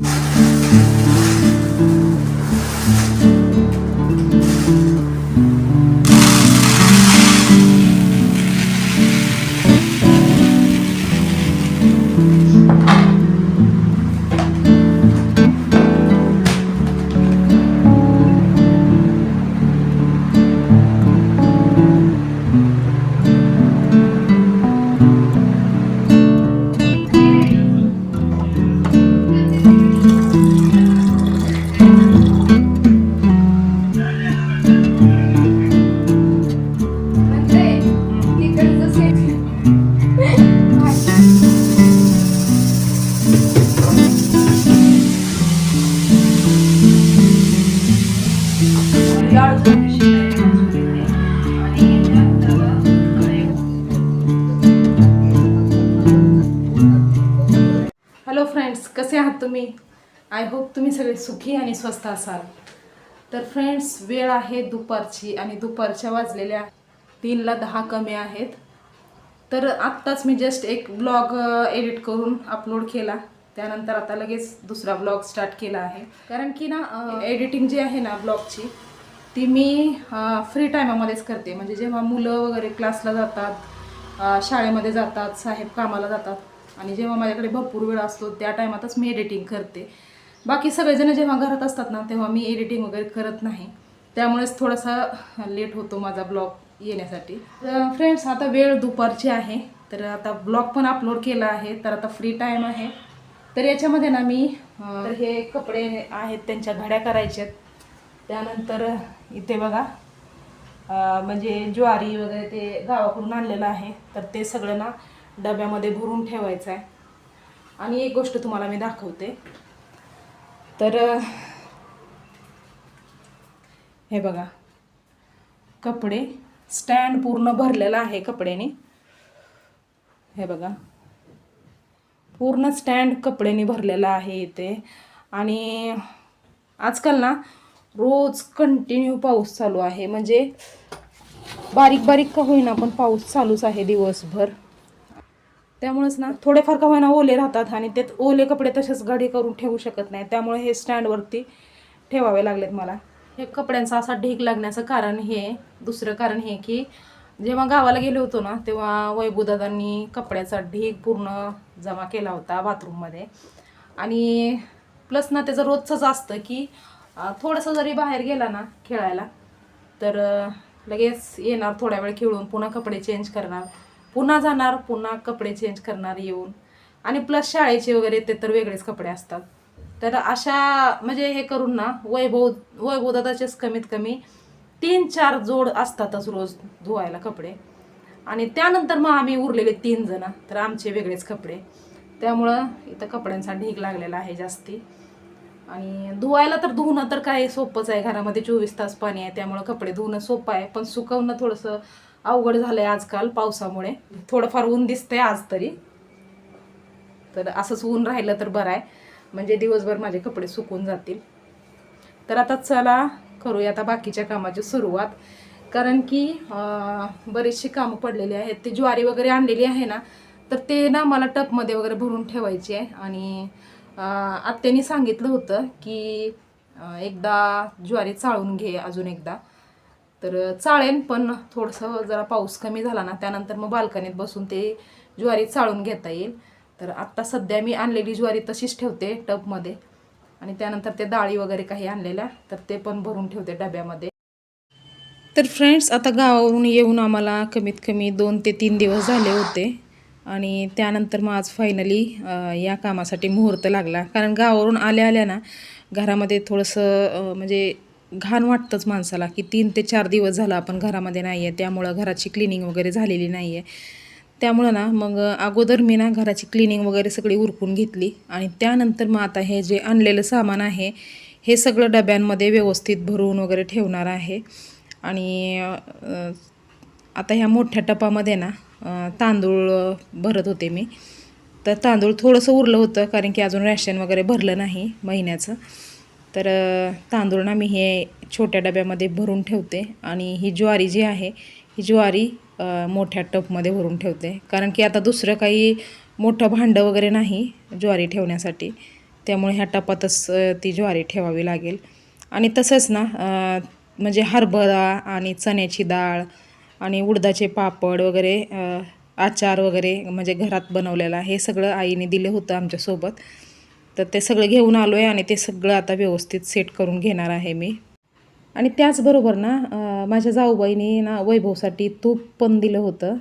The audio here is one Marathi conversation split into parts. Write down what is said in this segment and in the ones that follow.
म्हणजे तुम्ही. आय होप तुम्ही सगळे सुखी आणि स्वस्त असाल. तर फ्रेंड्स वेळ आहे दुपारची आणि दुपारच्या वाजलेल्या तीनला दहा कमी आहेत. तर आत्ताच मी जस्ट एक ब्लॉग एडिट करून अपलोड केला. त्यानंतर आता लगेच दुसरा ब्लॉग स्टार्ट केला आहे. कारण की ना एडिटिंग जी आहे ना ब्लॉगची ती मी फ्री टायमामध्येच करते. म्हणजे जेव्हा मुलं वगैरे क्लासला जातात शाळेमध्ये जातात साहेब कामाला जातात आणि जेव्हा माझ्याकडे भरपूर वेळ असतो त्या टायमातच मी एडिटिंग करते. बाकी सगळेजण जेव्हा घरात असतात ना तेव्हा मी एडिटिंग वगैरे करत नाही. त्यामुळेच थोडासा लेट होतो माझा ब्लॉग येण्यासाठी. फ्रेंड्स आता वेळ दुपारची आहे. तर आता ब्लॉग पण अपलोड केला आहे तर आता फ्री टाईम आहे. तर याच्यामध्ये ना मी तर हे कपडे आहेत त्यांच्या घड्या करायच्यात त्यानंतर इथे बघा म्हणजे ज्वारी वगैरे ते गावाकडून आणलेलं आहे. तर ते सगळं ना डब्यामध्ये भरून ठेवायचं आहे. आणि एक गोष्ट तुम्हाला मी दाखवते. तर हे बघा. कपडे स्टँड पूर्ण भरलेला आहे कपड्याने. हे बघा. पूर्ण स्टँड कपड्याने भरलेला आहे इथे. आणि आजकाल ना रोज कंटिन्यू पाऊस चालू आहे. म्हणजे बारीक बारीक का होईना पण पाऊस चालूच आहे दिवसभर. त्यामुळेच ना थोडेफार का होईना ओले राहतात आणि ते ओले कपडे तसेच घडी करून ठेवू शकत नाही. त्यामुळे हे स्टँडवरती ठेवावे लागलेत मला. हे कपड्यांचा असा ढीक लागण्याचं कारण हे दुसरं कारण हे की जेव्हा गावाला गेलो होतो ना तेव्हा वैभूदादांनी कपड्याचा ढीक पूर्ण जमा केला होता बाथरूममध्ये. आणि प्लस ना त्याचं रोजचंच असतं की थोडंसं जरी बाहेर गेला ना खेळायला तर लगेच येणार थोड्या वेळ खेळून पुन्हा कपडे चेंज करणार. पुन्हा जाणार पुन्हा कपडे चेंज करणार येऊन. आणि प्लस शाळेचे वगैरे ते तर वेगळेच कपडे असतात. तर अशा म्हणजे हे करून ना वैभव वैभवदादाचेच कमीत कमी तीन चार जोड असतातच रोज धुवायला कपडे. आणि त्यानंतर मग आम्ही उरलेले तीन जण तर आमचे वेगळेच कपडे. त्यामुळं इथं कपड्यांचा ढीग लागलेला आहे जास्ती. आणि धुवायला तर धुणं तर काय सोपंच आहे. घरामध्ये चोवीस तास पाणी आहे त्यामुळं कपडे धुणं सोपं आहे. पण सुकवणं थोडंसं अवघड झालं आहे आजकाल पावसामुळे. थोडंफार ऊन दिसतंय आज तरी. तर असंच ऊन राहिलं तर बरं आहे. म्हणजे दिवसभर माझे कपडे सुकून जातील. तर आता चला करूया आता बाकीच्या कामाची सुरुवात. कारण की बरीचशी कामं पडलेली आहेत. ते ज्वारी वगैरे आणलेली आहे ना तर ते ना मला टपमध्ये वगैरे भरून ठेवायची आहे. आणि आत्याने सांगितलं होतं की एकदा ज्वारी चाळून घे अजून एकदा. तर चाळेन पण थोडंसं जरा पाऊस कमी झाला ना त्यानंतर मग बाल्कनीत बसून ते ज्वारी चाळून घेता येईल. तर आत्ता सध्या मी आणलेली ज्वारी तशीच ठेवते टबमध्ये. आणि त्यानंतर ते डाळी वगैरे काही आणलेल्या तर ते पण भरून ठेवते डब्यामध्ये. तर फ्रेंड्स आता गावावरून येऊन आम्हाला कमीत कमी दोन ते तीन दिवस झाले होते. आणि त्यानंतर मग आज फायनली या कामासाठी मुहूर्त लागला. कारण गावावरून आल्या आल्या ना घरामध्ये थोडंसं म्हणजे घाण वाटतंच माणसाला की तीन ते चार दिवस झाला आपण घरामध्ये नाही आहे त्यामुळं घराची क्लिनिंग वगैरे झालेली नाही आहे त्यामुळं ना मग अगोदर मी ना घराची क्लिनिंग वगैरे सगळी उरकून घेतली आणि त्यानंतर मग आता हे जे आणलेलं सामान आहे हे सगळं डब्यांमध्ये व्यवस्थित भरून वगैरे ठेवणार आहे. आणि आता ह्या मोठ्या टपामध्ये ना तांदूळ भरत होते मी. तर तांदूळ थोडंसं उरलं होतं कारण की अजून रॅशन वगैरे भरलं नाही महिन्याचं. तर अं, तांदूळ ना मी हे छोट्या डब्यामध्ये भरून ठेवते आणि ही ज्वारी जी आहे ही ज्वारी मोठ्या टपमध्ये भरून ठेवते. कारण की आता दुसरं काही मोठं भांडं वगैरे नाही ज्वारी ठेवण्यासाठी. त्यामुळे ह्या टपातच ती ज्वारी ठेवावी लागेल. आणि तसंच ना म्हणजे हरभरा आणि चण्याची डाळ आणि उडदाचे पापड वगैरे आचार वगैरे म्हणजे घरात बनवलेला हे सगळं आईने दिलं होतं आमच्यासोबत. तर ते सगळं घेऊन आलो आहे आणि ते सगळं आता व्यवस्थित सेट करून घेणार आहे मी. आणि त्याचबरोबर ना माझ्या जाऊबाईने ना वैभवसाठी तूप पण दिलं होतं.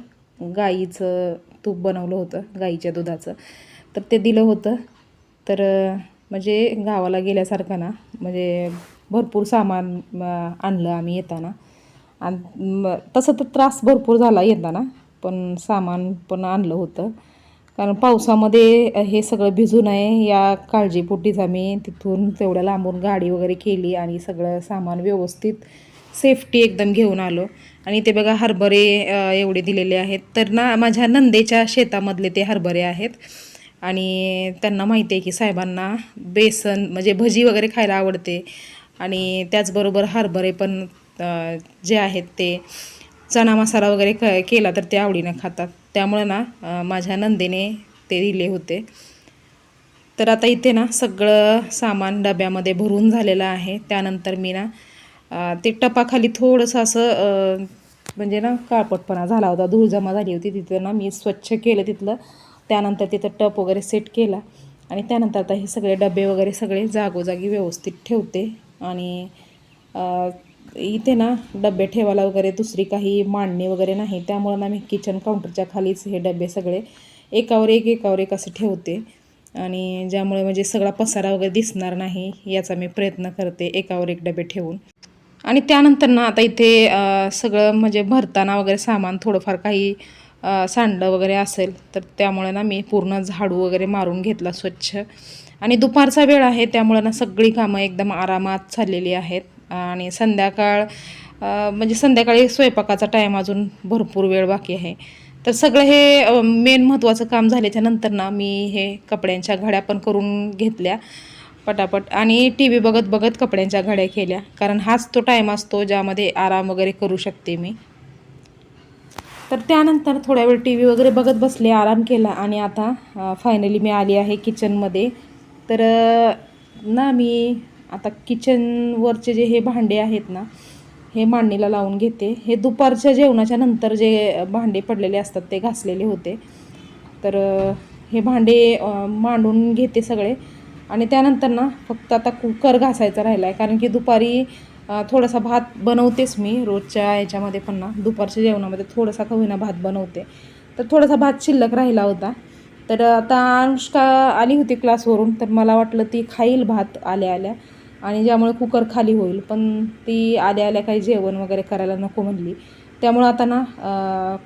गाईचं तूप बनवलं होतं गाईच्या दुधाचं. तर ते दिलं होतं. तर म्हणजे गावाला गेल्यासारखं ना म्हणजे भरपूर सामान आणलं आम्ही येताना. आणि तसं तर त्रास भरपूर झाला येताना पण सामान पण आणलं होतं. कारण पावसामध्ये हे सगळं भिजू नये या काळजीपोटीच आम्ही तिथून तेवढ्या लांबून गाडी वगैरे केली आणि सगळं सामान व्यवस्थित सेफ्टी एकदम घेऊन आलो. आणि ते बघा हरभरे एवढे दिलेले आहेत. तर ना माझ्या नंदेच्या शेतामधले ते हरभरे आहेत. आणि त्यांना माहिती आहे की साहेबांना बेसन म्हणजे भजी वगैरे खायला आवडते. आणि त्याचबरोबर हरभरे पण जे आहेत ते चणा मसाला वगैरे क केला तर ते आवडीनं खातात. त्यामुळं ना माझ्या नंदेने ते दिले होते. तर आता इथे ना सगळं सामान डब्यामध्ये भरून झालेलं आहे. त्यानंतर मी ना ते टपाखाली थोडंसं असं म्हणजे ना काळपटपणा झाला होता. धूळ जमा झाली होती. तिथं ना मी स्वच्छ केलं तिथलं. त्यानंतर तिथं टप वगैरे सेट केला. आणि त्यानंतर आता हे सगळे डबे वगैरे सगळे जागोजागी व्यवस्थित ठेवते. आणि इथे ना डबे ठेवायला वगैरे दुसरी काही मांडणी वगैरे नाही. त्यामुळं ना मी किचन काउंटरच्या खालीच हे डबे सगळे एकावर एक एकावर एक असे ठेवते. आणि ज्यामुळे म्हणजे सगळा पसारा वगैरे दिसणार नाही याचा मी प्रयत्न करते एकावर एक डबे ठेवून. आणि त्यानंतर ना आता इथे सगळं म्हणजे भरताना वगैरे सामान थोडंफार काही सांडलं सांडं वगैरे असेल तर त्यामुळे ना मी पूर्ण झाडू वगैरे मारून घेतला स्वच्छ. आणि दुपारचा वेळ आहे त्यामुळे ना सगळी कामं एकदम आरामात चाललेली आहेत. आणि संध्याकाळ म्हणजे संध्याकाळी स्वयंपाकाचा टाईम अजून भरपूर वेळ बाकी आहे. तर सगळं हे मेन महत्त्वाचं काम झाल्याच्यानंतर ना मी हे कपड्यांच्या घड्या पण करून घेतल्या पटापट. आणि टी व्ही बघत बघत कपड्यांच्या घड्या केल्या. कारण हाच तो टाईम असतो ज्यामध्ये आराम वगैरे करू शकते मी. तर त्यानंतर थोड्या वेळ टी व्ही वगैरे बघत बसले आराम केला आणि आता फायनली मी आली आहे किचनमध्ये तर ना मी आता किचनवरचे जे हे भांडे आहेत ना हे मांडणीला लावून घेते. हे दुपारच्या जेवणाच्या नंतर जे भांडे पडलेले असतात ते घासलेले होते. तर हे भांडे मांडून घेते सगळे. आणि त्यानंतर ना फक्त आता कुकर घासायचा राहिला आहे कारण की दुपारी थोडासा भात बनवतेच मी. रोजच्या याच्यामध्ये पण ना दुपारच्या जेवणामध्ये थोडासा का होईना भात बनवते. तर थोडासा भात शिल्लक राहिला होता. तर आता अनुष्का आली होती क्लासवरून तर मला वाटलं ती खाईल भात आल्या आल्या. आणि ज्यामुळे कुकर खाली होईल. पण ती आल्या आल्या काही जेवण वगैरे करायला नको म्हणली. त्यामुळं आता ना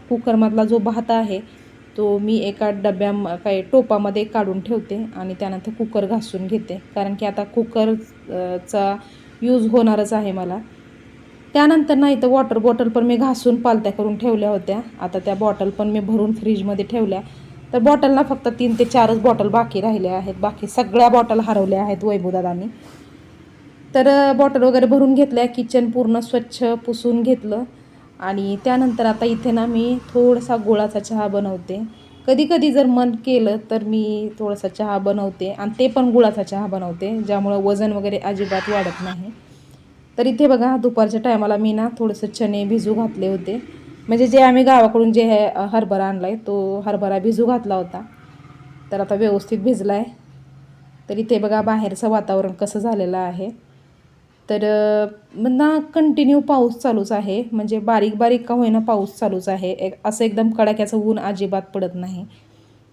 कुकरमधला जो भात आहे तो मी एका डब्या काही टोपामध्ये काढून ठेवते आणि त्यानंतर कुकर घासून घेते. कारण की आता कुकरचा यूज होणारच आहे मला. त्यानंतर ना इथं वॉटर बॉटल पण मी घासून पालत्या करून ठेवल्या होत्या. आता त्या बॉटल पण मी भरून फ्रीजमध्ये ठेवल्या. तर बॉटलना फक्त तीन ते चारच बॉटल बाकी राहिल्या आहेत. बाकी सगळ्या बॉटल हरवल्या आहेत वैभवदादांनी तर बॉटल वगैरे भरून घेतल्या किचन पूर्ण स्वच्छ पुसून घेतलं. आणि त्यानंतर आता इथे ना मी थोडासा गुळाचा चहा बनवते. कधी कधी जर मन केलं तर मी थोडासा चहा बनवते आणि ते पण गुळाचा चहा बनवते ज्यामुळं वजन वगैरे अजिबात वाढत नाही. तर इथे बघा दुपारच्या टायमाला मी ना थोडंसं चणे भिजू घातले होते. म्हणजे जे आम्ही गावाकडून जे हे हरभरा आणला आहे तो हरभरा भिजू घातला होता. तर आता व्यवस्थित भिजला आहे तर इथे बघा बाहेरचं वातावरण कसं झालेलं आहे. तर ना कंटिन्यू पाऊस चालूच आहे. म्हणजे बारीक बारीक का होईना पाऊस चालूच आहे. एक असं एकदम कडाक्याचं ऊन अजिबात पडत नाही.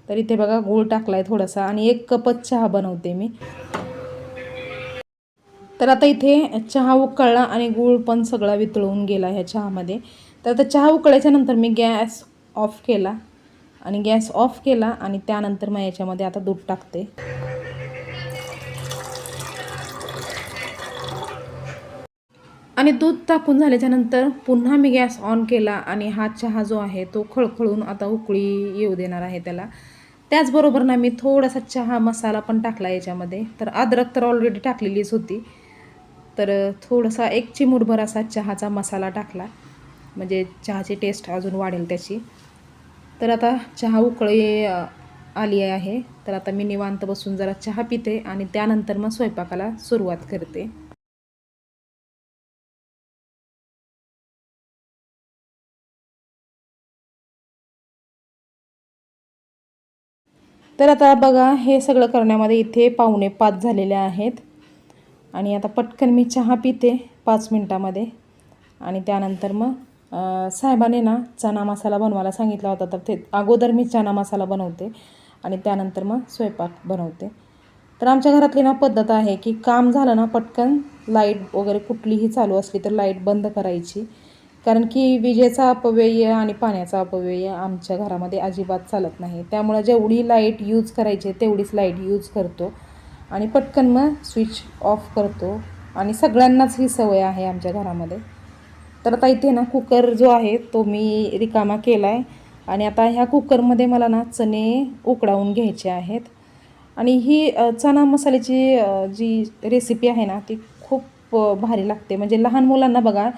तर इथे बघा गूळ टाकला आहे थोडासा आणि एक कपच चहा बनवते मी. तर आता इथे चहा उकळला आणि गूळ पण सगळा वितळून गेला ह्या चहामध्ये. तर आता चहा उकळायच्या नंतर मी गॅस ऑफ केला आणि गॅस ऑफ केला आणि त्यानंतर मग याच्यामध्ये आता दूध टाकते. आणि दूध टाकून झाल्याच्यानंतर पुन्हा मी गॅस ऑन केला आणि हा चहा जो आहे तो खळखळून आता उकळी येऊ देणार आहे त्याला. त्याचबरोबर ना मी थोडासा चहा मसाला पण टाकला याच्यामध्ये. तर अद्रक तर ऑलरेडी टाकलेलीच होती. तर थोडासा एक चिमूटभर असा चहाचा मसाला टाकला. म्हणजे चहाची टेस्ट अजून वाढेल त्याची. तर आता चहा उकळी आली आहे. तर आता मी निवांत बसून जरा चहा पिते आणि त्यानंतर मग स्वयंपाकाला सुरुवात करते. तर आता बघा हे सगळं करण्यामध्ये इथे पावणे पाच झालेले आहेत. आणि आता पटकन मी चहा पिते पाच मिनटामध्ये. आणि त्यानंतर मग साहेबाने ना चना मसाला बनवायला सांगितला होता. तर ते अगोदर मी चना मसाला बनवते. आणि त्यानंतर मग स्वयंपाक बनवते. तर आमच्या घरातली ना पद्धत आहे की काम झालं ना पटकन लाइट वगैरे कुठलीही चालू असली तर लाइट बंद करायची. कारण की विजेचा अपव्यय आणि पाण्याचा अपव्यय आमच्या घरामध्ये अजिबात चालत नाही. त्यामुळं जेवढी लाइट यूज करायची तेवढीच लाइट यूज करतो आणि पटकन मग स्विच ऑफ करतो आणि सगळ्यांनाच ही सवय आहे आमच्या घरामध्ये. तर आता इथे ना कुकर जो आहे तो मी रिकामा केला आहे आणि आता ह्या कुकरमध्ये मला ना चणे उकडावून घ्यायचे आहेत. आणि ही चणा चना मसाल्याची जी रेसिपी आहे ना ती खूप भारी लागते. म्हणजे लहान मुलांना बघा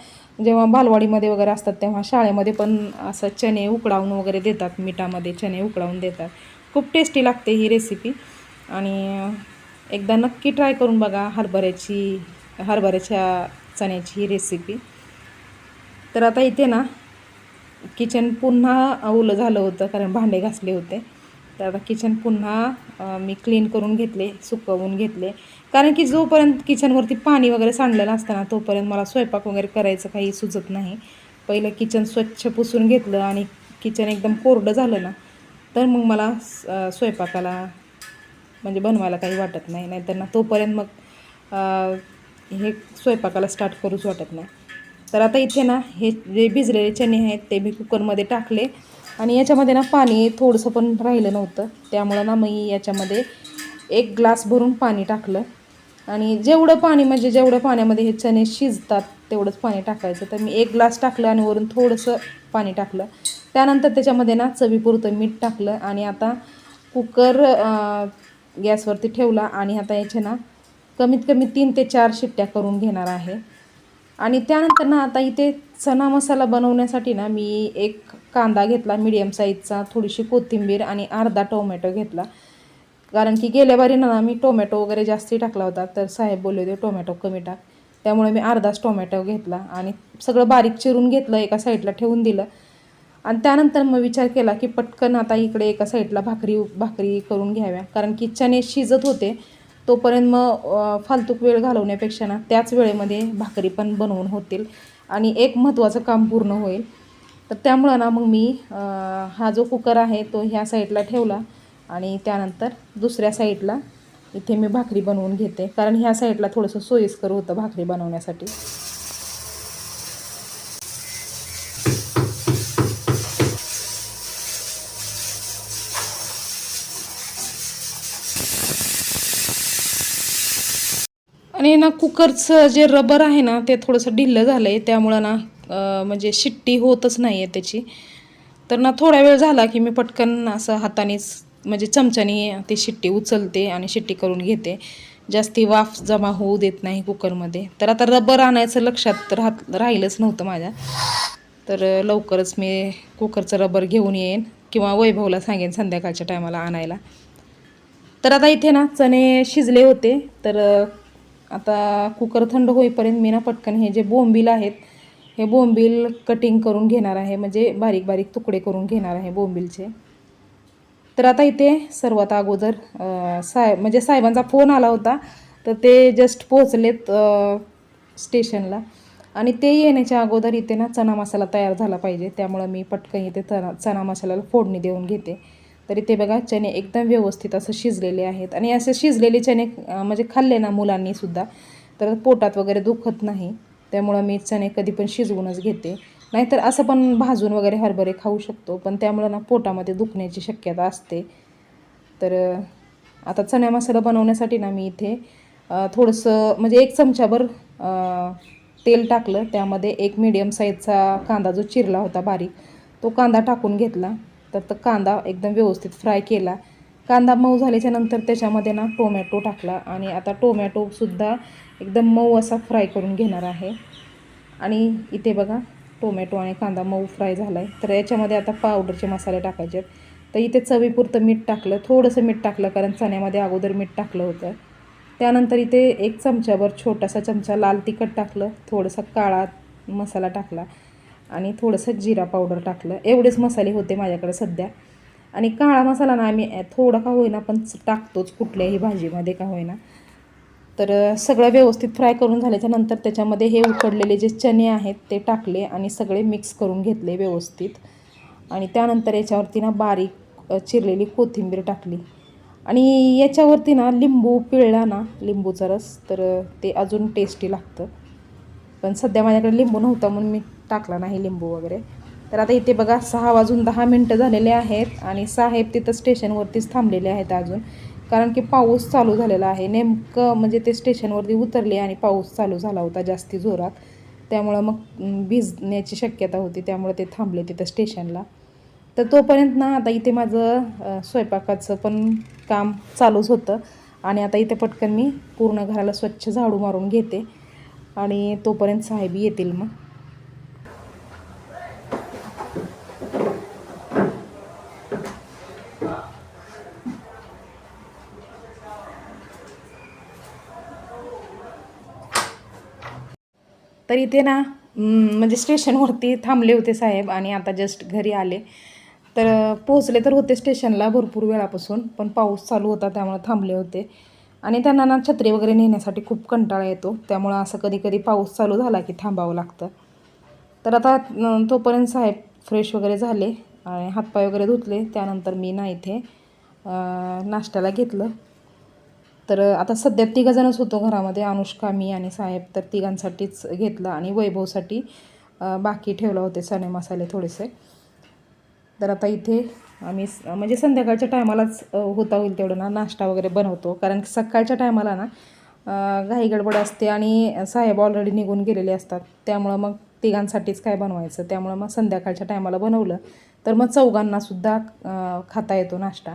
जेव्हा बालवाडीमध्ये वगैरे असतात तेव्हा शाळेमध्ये पण असं चणे उकडावून वगैरे देतात मिठामध्ये चणे उकडावून देतात. खूप टेस्टी लागते ही रेसिपी आणि एकदा नक्की ट्राय करून बघा हरभऱ्याची हरभऱ्याच्या चण्याची ही रेसिपी तर आता इथे ना किचन पुन्हा ओलं झालं होतं कारण भांडे घासले होते. तर आता किचन पुन्हा मी क्लीन करून घेतले सुकवून घेतले. कारण की जोपर्यंत किचनवरती पाणी वगैरे सांडलेलं असतं ना तोपर्यंत मला स्वयंपाक वगैरे करायचं काही सुचत नाही. पहिलं किचन स्वच्छ पुसून घेतलं आणि किचन एकदम कोरडं झालं ना तर मग मला स्वयंपाकाला म्हणजे बनवायला काही वाटत नाही. नाहीतर ना तोपर्यंत मग हे स्वयंपाकाला स्टार्ट करूच वाटत नाही. तर आता इथे ना हे जे भिजलेले चणे आहेत ते मी कुकरमध्ये टाकले. आणि याच्यामध्ये ना पाणी थोडंसं पण राहिलं नव्हतं. त्यामुळं ना मी याच्यामध्ये एक ग्लास भरून पाणी टाकलं. आणि जेवढं पाणी म्हणजे जेवढं पाण्यामध्ये हे चणे शिजतात तेवढंच पाणी टाकायचं. तर मी एक ग्लास टाकलं आणि वरून थोडंसं पाणी टाकलं. त्यानंतर त्याच्यामध्ये ना चवीपुरतं मीठ टाकलं आणि आता कुकर गॅसवरती ठेवला आणि आता याचे ना कमीत कमी तीन ते चार शिट्ट्या करून घेणार आहे. आणि त्यानंतर ना आता इथे चना मसाला बनवण्यासाठी ना मी एक कांदा घेतला मीडियम साईजचा थोडीशी कोथिंबीर आणि अर्धा टोमॅटो घेतला. कारण की गेल्या बारी ना मी टोमॅटो वगैरे जास्ती टाकला होता तर साहेब बोलले होते टोमॅटो कमी टाक. त्यामुळे मी अर्धाच टोमॅटो घेतला आणि सगळं बारीक चिरून घेतलं एका साईडला ठेवून दिलं. आणि त्यानंतर मग विचार केला की पटकन आता इकडे एका साईडला भाकरी भाकरी करून घ्याव्या. कारण की चणे शिजत होते तोपर्यंत मग फालतूक वेळ घालवण्यापेक्षा ना त्याच वेळेमध्ये भाकरी पण बनवून होतील. आणि एक महत्त्वाचं काम पूर्ण होईल. तर त्यामुळं ना मग मी हा जो कुकर आहे तो ह्या साईडला ठेवला आणि त्यानंतर दुसऱ्या साईडला इथे मी भाकरी बनवून घेते. कारण ह्या साईडला थोडंसं सोयीस्कर होतं भाकरी बनवण्यासाठी. आणि ना कुकरचं जे रबर आहे ना ते थोडंसं ढिल्लं झालं आहे त्यामुळं ना म्हणजे शिट्टी होतच नाही आहे त्याची. तर ना थोडा वेळ झाला की मी पटकन असं हातानेच म्हणजे चमच्याने ती शिट्टी उचलते आणि शिट्टी करून घेते. जास्ती वाफ जमा होऊ देत नाही कुकरमध्ये. तर आता रबर आणायचं लक्षात राहत राहिलंच नव्हतं माझ्या. तर लवकरच मी कुकरचं रबर घेऊन येईन किंवा वैभवला सांगेन संध्याकाळच्या टायमाला आणायला. तर आता इथे ना चणे शिजले होते. तर आता कुकर थंड होईपर्यंत मी ना पटकन हे जे बोंबील आहेत हे बोंबील कटिंग करून घेणार आहे. म्हणजे बारीक बारीक तुकडे करून घेणार आहे बोंबीलचे. तर आता इथे सर्वात अगोदर साहेब म्हणजे साहेबांचा फोन आला होता. तर ते जस्ट पोहोचलेत स्टेशनला. आणि ते येण्याच्या अगोदर इथे ना चना मसाला तयार झाला पाहिजे. त्यामुळं मी पटकन इथे चना चना मसाल्याला फोडणी देऊन घेते. तर इथे बघा चणे एकदम व्यवस्थित असं शिजलेले आहेत. आणि असे शिजलेले चणे म्हणजे खाल्ले ना मुलांनीसुद्धा तर पोटात वगैरे दुखत नाही. त्यामुळं मी चणे कधी पण शिजवूनच घेते. नाहीतर असं पण भाजून वगैरे हरभरे खाऊ शकतो पण त्यामुळं ना पोटामध्ये दुखण्याची शक्यता असते. तर आता चण्या मसाला बनवण्यासाठी ना मी इथे थोडंसं म्हणजे एक चमचाभर तेल टाकलं. त्यामध्ये एक मीडियम साईजचा कांदा जो चिरला होता बारीक तो कांदा टाकून घेतला. तर तो कांदा एकदम व्यवस्थित फ्राय केला. कांदा मऊ झाल्याच्यानंतर त्याच्यामध्ये ना टोमॅटो टाकला आणि आता टोमॅटोसुद्धा एकदम मऊ असा फ्राय करून घेणार आहे. आणि इथे बघा टोमॅटो आणि कांदा मऊ फ्राय झाला आहे तर याच्यामध्ये आता पावडरचे मसाले टाकायचे आहेत. तर इथे चवीपुरतं मीठ टाकलं थोडंसं मीठ टाकलं कारण चण्यामध्ये अगोदर मीठ टाकलं होतं. त्यानंतर इथे एक चमच्याभर छोटासा चमचा लाल तिखट टाकलं थोडंसं काळा मसाला टाकला. आणि थोडंसं जिरा पावडर टाकलं. एवढेच मसाले होते माझ्याकडे सध्या. आणि काळा मसाला ना आम्ही थोडा का होईना पण टाकतोच कुठल्याही भाजीमध्ये का होईना. तर सगळं व्यवस्थित फ्राय करून झाल्याच्यानंतर त्याच्यामध्ये हे उकडलेले जे चणे आहेत ते टाकले आणि सगळे मिक्स करून घेतले व्यवस्थित. आणि त्यानंतर याच्यावरती ना बारीक चिरलेली कोथिंबीर टाकली. आणि याच्यावरती ना लिंबू पिळला ना लिंबूचा रस तर ते अजून टेस्टी लागतं. पण सध्या माझ्याकडे लिंबू नव्हता म्हणून मी टाकला नाही लिंबू वगैरे. तर आता इथे बघा सहा वाजून दहा मिनटं झालेले आहेत आणि साहेब तिथं स्टेशनवरतीच थांबलेले आहेत अजून. कारण की पाऊस चालू झालेला आहे. नेमकं म्हणजे ते स्टेशनवरती उतरले आणि पाऊस चालू झाला होता जास्ती जोरात. त्यामुळं मग भिजण्याची शक्यता होती. त्यामुळे ते थांबले तिथं स्टेशनला. तर तोपर्यंत ना आता इथे माझं स्वयंपाकाचं पण काम चालूच होतं. आणि आता इथे पटकन मी पूर्ण घराला स्वच्छ झाडू मारून घेते. आणि तोपर्यंत साहेब येतील मग. तर इथे ना म्हणजे स्टेशनवरती थांबले होते साहेब आणि आता जस्ट घरी आले. तर पोहोचले तर होते स्टेशनला भरपूर वेळापासून पण पाऊस चालू होता त्यामुळे थांबले होते. आणि त्यांना ना छत्री वगैरे नेण्यासाठी खूप कंटाळा येतो त्यामुळं असं कधी कधी पाऊस चालू झाला की थांबावं लागतं. तर आता तोपर्यंत साहेब फ्रेश वगैरे झाले आणि हातपाय वगैरे धुतले त्यानंतर मी ना इथे नाश्त्याला घेतलं. तर आता सध्या तिघंजणच होतो घरामध्ये अनुष्का मी आणि साहेब. तर तिघांसाठीच घेतलं आणि वैभवसाठी बाकी ठेवलं होते चणे मसाले थोडेसे. तर आता इथे आम्ही म्हणजे संध्याकाळच्या टायमालाच होता होईल तेवढं ना नाश्ता वगैरे बनवतो. कारण सकाळच्या टायमाला ना घाई गडबड असते आणि साहेब ऑलरेडी निघून गेलेले असतात. त्यामुळं मग तिघांसाठीच काय बनवायचं? त्यामुळं मग संध्याकाळच्या टायमाला बनवलं. तर मग चौघांनासुद्धा खाता येतो नाश्ता.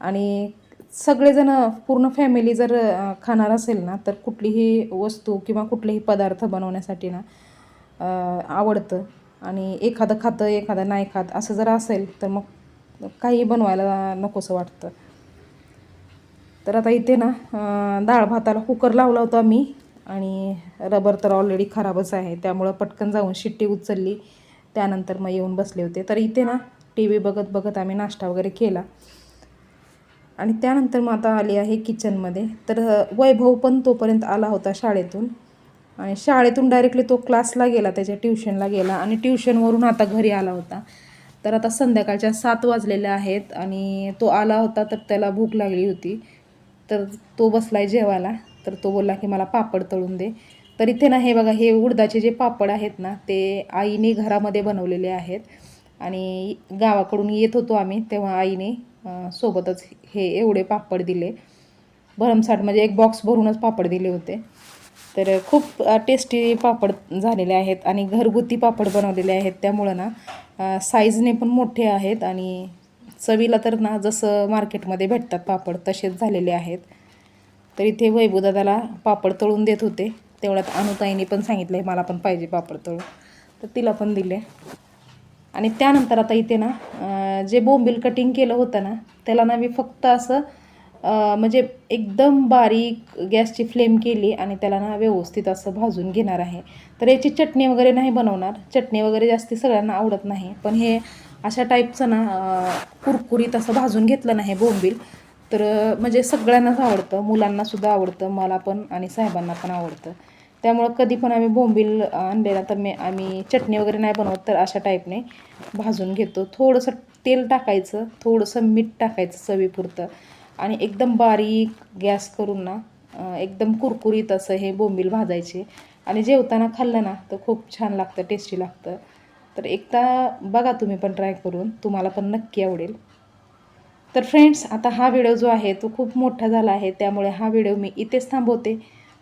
आणि सगळेजण पूर्ण फॅमिली जर खाणार असेल ना तर कुठलीही वस्तू किंवा कुठलेही पदार्थ बनवण्यासाठी ना आवडतं. आणि एखादं खातं एखादं नाही खात असं जर असेल तर मग काही बनवायला नकोसं वाटतं. तर आता इथे ना डाळ भाताला कुकर लावला होता मी आणि रबर तर ऑलरेडी खराबच आहे. त्यामुळं पटकन जाऊन शिट्टी उचलली. त्यानंतर मग येऊन बसले होते. तर इथे ना टी व्ही बघत बघत आम्ही नाश्ता वगैरे केला. आणि त्यानंतर मग आता आली आहे किचनमध्ये. तर वैभव पण तोपर्यंत आला होता शाळेतून. आणि शाळेतून डायरेक्टली तो क्लासला गेला त्याच्या ट्युशनला गेला आणि ट्युशनवरून आता घरी आला होता. तर आता संध्याकाळच्या सात वाजलेल्या आहेत आणि तो आला होता तर त्याला भूक लागली होती. तर तो बसला आहे जेवायला. तर तो बोलला की मला पापड तळून दे. तर इथे ना हे बघा हे उडदाचे जे पापड आहेत ना ते आईने घरामध्ये बनवलेले आहेत. आणि गावाकडून येत होतो आम्ही तेव्हा आईने सोबतच हे एवढे पापड दिले. भरमसाठ म्हणजे एक बॉक्स भरूनच पापड दिले होते. तर खूप टेस्टी पापड झालेले आहेत आणि घरगुती पापड बनवलेले आहेत. त्यामुळं ना साईजने पण मोठे आहेत आणि चवीला तर ना जसं मार्केटमध्ये भेटतात पापड तसेच झालेले आहेत. तर इथे वैभूदादाला पापड तळून देत होते. तेवढ्यात अनुताईने पण सांगितलं आहे मला पण पाहिजे पापड तळून. तर तिला पण दिले. आणि त्यानंतर आता इथे ना जे बोंबील कटिंग केलं होतं ना त्याला ना मी फक्त असं म्हणजे एकदम बारीक गॅसची फ्लेम केली आणि त्याला ना व्यवस्थित असं भाजून घेणार आहे. तर याची चटणी वगैरे नाही बनवणार. चटणी वगैरे जास्ती सगळ्यांना आवडत नाही. पण हे अशा टाईपचं ना कुरकुरीत असं भाजून घेतलं नाही बोंबील तर म्हणजे सगळ्यांनाच आवडतं. मुलांनासुद्धा आवडतं. मला पण आणि साहेबांना पण आवडतं. त्यामुळं कधी पण आम्ही बोंबील आणलेला तर मी आम्ही चटणी वगैरे नाही बनवत तर अशा टाईपने भाजून घेतो. थोडंसं तेल टाकायचं थोडंसं मीठ टाकायचं चवीपुरतं. आणि एकदम बारीक गॅस करून ना एकदम कुरकुरीत असं हे बोंबील भाजायचे. आणि जेवताना खाल्लं ना तर खूप छान लागतं टेस्टी लागतं. तर एकदा बघा तुम्ही पण ट्राय करून तुम्हाला पण नक्की आवडेल. तर फ्रेंड्स आता हा व्हिडिओ जो आहे तो खूप मोठा झाला आहे. त्यामुळे हा व्हिडिओ मी इथेच थांबवते.